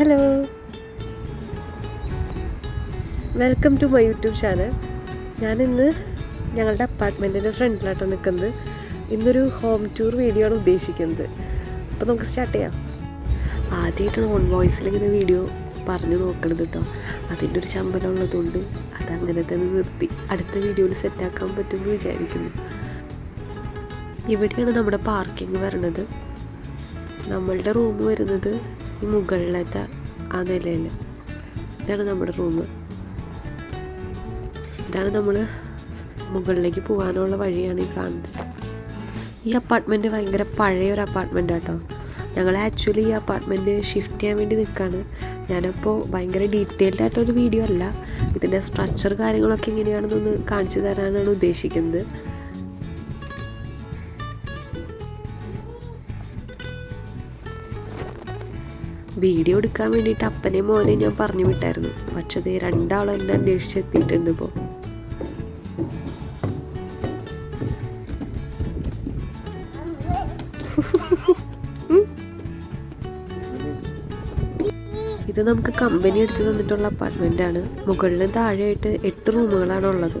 Hello welcome to my YouTube channel ഞാനിന്ന് ഞങ്ങളുടെ അപ്പാർട്ട്മെന്റിന്റെ ഫ്രണ്ടിലാട്ടോ നിൽക്കുന്നത്. ഇന്നൊരു ഹോം ടൂർ വീഡിയോ ആണ് ഉദ്ദേശിക്കുന്നത്. അപ്പോൾ നമുക്ക് സ്റ്റാർട്ട് ചെയ്യാം. ആദ്യമായിട്ടാണ് ഓൺ വോയിസിൽ ഇങ്ങനെ വീഡിയോ പറഞ്ഞു നോക്കണത് കേട്ടോ അതിന്റെ ഒരു ശമ്പലം ഉള്ളതുകൊണ്ട് അതങ്ങനെ തന്നെ നിർത്തി. അടുത്ത വീഡിയോയിൽ സെറ്റാക്കാൻ പറ്റുമെന്ന് വിചാരിക്കുന്നു. ഇവിടെയാണ് നമ്മുടെ പാർക്കിംഗ് വരണത്. നമ്മളുടെ റൂം വരുന്നത് ഈ മുകളിലത്തെ ആ നിലയിൽ. ഇതാണ് നമ്മുടെ റൂം ഇതാണ് നമ്മൾ മുകളിലേക്ക് പോകാനുള്ള വഴിയാണ് ഈ കാണുന്നത്. ഈ അപ്പാർട്ട്മെന്റ് ഭയങ്കര പഴയ ഒരു അപ്പാർട്ട്മെന്റ് കേട്ടോ ഞങ്ങൾ ആക്ച്വലി ഈ അപ്പാർട്ട്മെന്റ് ഷിഫ്റ്റ് ചെയ്യാൻ വേണ്ടി നിൽക്കുകയാണ് ഞാനപ്പോൾ ഭയങ്കര ഡീറ്റെയിൽഡ് ആയിട്ടൊരു വീഡിയോ അല്ല. ഇതിന്റെ സ്ട്രക്ചർ കാര്യങ്ങളൊക്കെ എങ്ങനെയാണെന്നൊന്ന് കാണിച്ചു തരാനാണ് ഉദ്ദേശിക്കുന്നത്. വീഡിയോ എടുക്കാൻ വേണ്ടിയിട്ട് അപ്പനെയും മോനെയും ഞാൻ പറഞ്ഞു വിട്ടായിരുന്നു. പക്ഷേ അത് രണ്ടാളും എന്നെ അന്വേഷിച്ചെത്തിയിട്ടുണ്ട് ഇപ്പോൾ ഇത് നമുക്ക് കമ്പനി എടുത്ത് തന്നിട്ടുള്ള അപ്പാർട്ട്മെന്റ് ആണ്. മുകളിലും താഴെയായിട്ട് എട്ട് റൂമുകളാണ് ഉള്ളത്.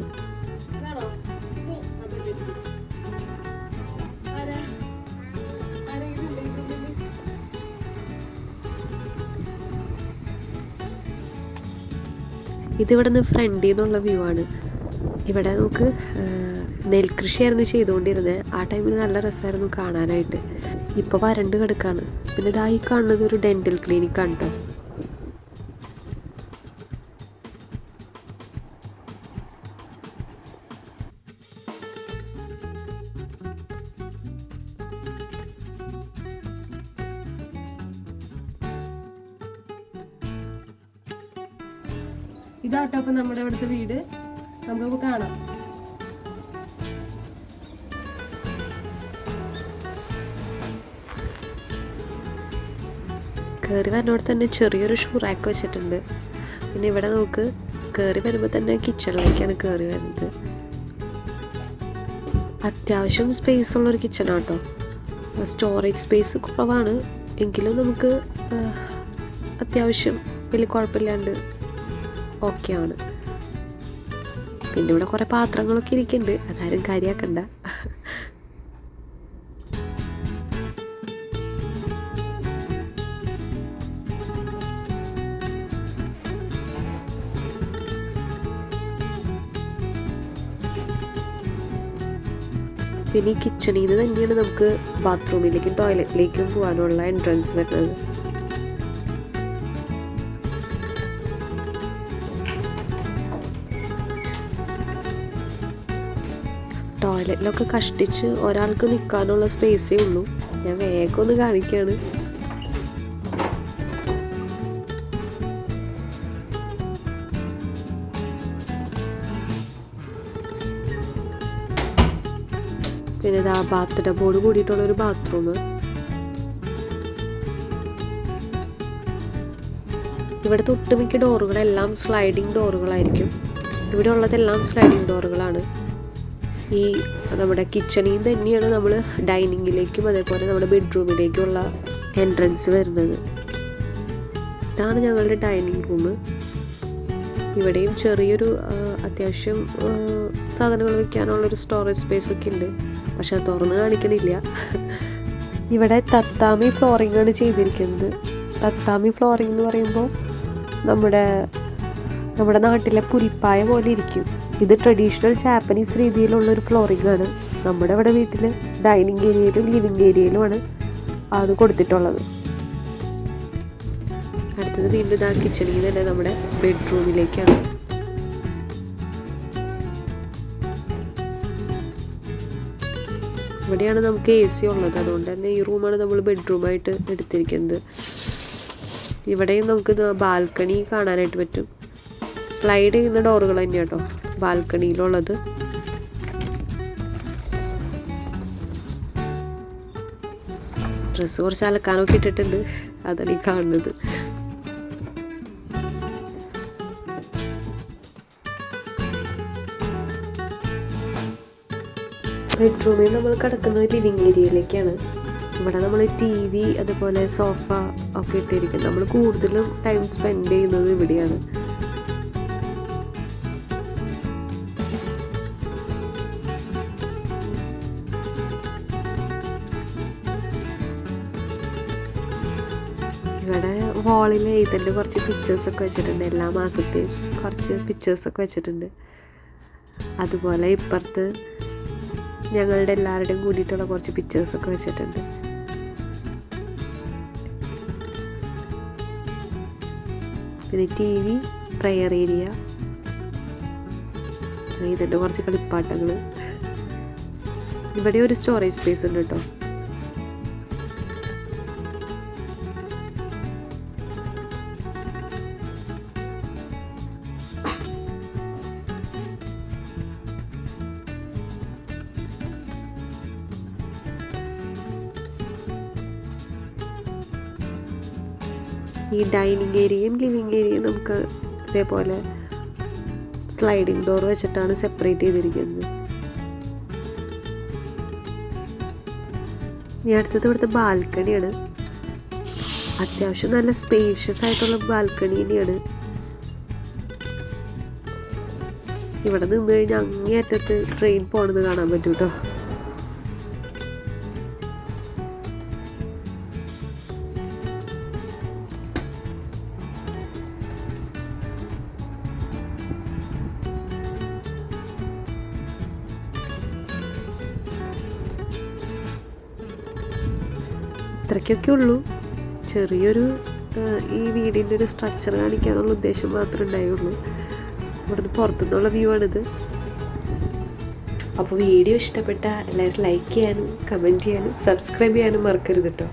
ഇതിവിടെ നിന്ന് ഫ്രണ്ടിൽ നിന്നുള്ള വ്യൂ ആണ്. ഇവിടെ നമുക്ക് നെൽകൃഷിയായിരുന്നു ചെയ്തുകൊണ്ടിരുന്നത്. ആ ടൈമിൽ നല്ല രസമായിരുന്നു കാണാനായിട്ട്. ഇപ്പോൾ വരണ്ട് കിടക്കാണ്. പിന്നെ ഇതായി കാണുന്നത് ഒരു ഡെന്റൽ ക്ലിനിക്കാണ് കേട്ടോ ഇതാട്ടോ അപ്പം നമ്മുടെ ഇവിടുത്തെ വീട്. നമുക്ക് കാണാം. കയറി വരുന്നവിടെ തന്നെ ചെറിയൊരു ഷൂ റാക്ക് വെച്ചിട്ടുണ്ട്. പിന്നെ ഇവിടെ നമുക്ക് കയറി വരുമ്പോൾ തന്നെ കിച്ചണിലേക്കാണ് കയറി വരുന്നത്. അത്യാവശ്യം സ്പേസ് ഉള്ളൊരു കിച്ചണാണ് കേട്ടോ സ്റ്റോറേജ് സ്പേസ് കുറവാണ്. എങ്കിലും നമുക്ക് അത്യാവശ്യം വലിയ കുഴപ്പമില്ലാണ്ട് ഓക്കെയാണ് പിന്നെ ഇവിടെ കുറേ പാത്രങ്ങളൊക്കെ ഇരിക്കുന്നുണ്ട് അതാരും കാര്യമാക്കണ്ട പിന്നെ ഈ കിച്ചണിൽ നിന്ന് തന്നെയാണ് നമുക്ക് ബാത്റൂമിലേക്കും ടോയ്ലറ്റിലേക്കും പോകാനുള്ള എൻട്രൻസ് വരുന്നത്. ടോയ്ലറ്റിലൊക്കെ കഷ്ടിച്ച് ഒരാൾക്ക് നിൽക്കാനുള്ള സ്പേസേ ഉള്ളൂ. ഞാൻ വേഗം ഒന്ന് കാണിക്കുകയാണ് പിന്നെ ഇതാ ബാത്ത് ടബോട് കൂടിയിട്ടുള്ള ഒരു ബാത്റൂം ഇവിടുത്തെ ഒട്ടുമിക്ക ഡോറുകളെല്ലാം സ്ലൈഡിങ് ഡോറുകളായിരിക്കും ഇവിടെ ഉള്ളതെല്ലാം സ്ലൈഡിങ് ഡോറുകളാണ് ഈ നമ്മുടെ കിച്ചണിൽ നിന്ന് തന്നെയാണ് നമ്മൾ ഡൈനിങ്ങിലേക്കും അതേപോലെ നമ്മുടെ ബെഡ്റൂമിലേക്കുമുള്ള എൻട്രൻസ് വരുന്നത്. ഇതാണ് ഞങ്ങളുടെ ഡൈനിങ് റൂം ഇവിടെയും ചെറിയൊരു അത്യാവശ്യം സാധനങ്ങൾ വെക്കാനുള്ളൊരു സ്റ്റോറേജ് സ്പേസ് ഒക്കെ ഉണ്ട്. പക്ഷെ അത് തുറന്ന് കാണിക്കണില്ല. ഇവിടെ തത്താമി ഫ്ലോറിംഗ് ആണ് ചെയ്തിരിക്കുന്നത്. തത്താമി ഫ്ലോറിംഗ് എന്ന് പറയുമ്പോൾ നമ്മുടെ നമ്മുടെ നാട്ടിലെ പുൽപ്പായ പോലെ ഇരിക്കും. ഇത് ട്രഡീഷണൽ ജാപ്പനീസ് രീതിയിലുള്ള ഒരു ഫ്ലോറിംഗ് ആണ്. നമ്മുടെ ഇവിടെ വീട്ടിൽ ഡൈനിങ് ഏരിയയിലും ലിവിങ് ഏരിയയിലുമാണ് അത് കൊടുത്തിട്ടുള്ളത്. അടുത്തത് വീണ്ടും ഇതാ കിച്ചണിൽ തന്നെ നമ്മുടെ ബെഡ്റൂമിലേക്കാണ് ഇവിടെയാണ് നമുക്ക് എ സി ഉള്ളത്. അതുകൊണ്ട് തന്നെ ഈ റൂമാണ് നമ്മൾ ബെഡ്റൂമായിട്ട് എടുത്തിരിക്കുന്നത്. ഇവിടെയും നമുക്ക് ബാൽക്കണി കാണാനായിട്ട് പറ്റും. സ്ലൈഡ് ചെയ്യുന്ന ഡോറുകൾ തന്നെയാണ് കേട്ടോ ബാൽക്കണിയിലുള്ളത്. ഡ്രസ്സ് കുറച്ച് അലക്കാനൊക്കെ ഇട്ടിട്ടുണ്ട്. അതാണ് ഈ കാണുന്നത്. ബെഡ്റൂമിൽ നമ്മൾ കിടക്കുന്നത് ലിവിങ് ഏരിയയിലേക്കാണ്. ഇവിടെ നമ്മൾ ടി വി അതുപോലെ സോഫ ഒക്കെ ഇട്ടിരിക്കുന്നത്. നമ്മൾ കൂടുതലും ടൈം സ്പെൻഡ് ചെയ്യുന്നത് ഇവിടെയാണ്. വാളിൽ ഇതിന്റെ കുറച്ച് പിക്ചേഴ്സൊക്കെ വെച്ചിട്ടുണ്ട് എല്ലാ മാസത്തെയും. കുറച്ച് പിക്ചേഴ്സൊക്കെ വെച്ചിട്ടുണ്ട്. അതുപോലെ ഇപ്പുറത്ത് ഞങ്ങളുടെ എല്ലാവരുടെയും കൂടിയിട്ടുള്ള കുറച്ച് പിക്ചേഴ്സൊക്കെ വെച്ചിട്ടുണ്ട്. പിന്നെ ടി വി പ്രയർ ഏരിയ ഇതിന്റെ കുറച്ച് കളിപ്പാട്ടങ്ങൾ ഇവിടെ ഒരു സ്റ്റോറേജ് സ്പേസ് ഉണ്ട് കേട്ടോ. ഈ ഡൈനിങ് ഏരിയയും ലിവിങ് ഏരിയയും നമുക്ക് ഇതേപോലെ സ്ലൈഡിംഗ് ഡോർ വെച്ചിട്ടാണ് സെപ്പറേറ്റ് ചെയ്തിരിക്കുന്നത്. ഇനി അടുത്തത് ഇവിടുത്തെ ബാൽക്കണിയാണ് അത്യാവശ്യം നല്ല സ്പേഷ്യസ് ആയിട്ടുള്ള ബാൽക്കണി തന്നെയാണ്. ഇവിടെ നിന്ന് കഴിഞ്ഞാൽ അങ്ങേയറ്റത്ത് ട്രെയിൻ പോണത് കാണാൻ പറ്റും കേട്ടോ ഇത്രയ്ക്കൊക്കെ ഉള്ളൂ. ചെറിയൊരു ഈ വീടിന്റെ ഒരു സ്ട്രക്ചർ കാണിക്കാന്നുള്ള ഉദ്ദേശം മാത്രമേ ഉണ്ടായുള്ളൂ. ഇവിടുന്ന് പുറത്തുനിന്നുള്ള വ്യൂ ആണിത്. അപ്പോൾ വീഡിയോ ഇഷ്ടപ്പെട്ട എല്ലാവരും ലൈക്ക് ചെയ്യാനും കമന്റ് ചെയ്യാനും സബ്സ്ക്രൈബ് ചെയ്യാനും മറക്കരുത് കേട്ടോ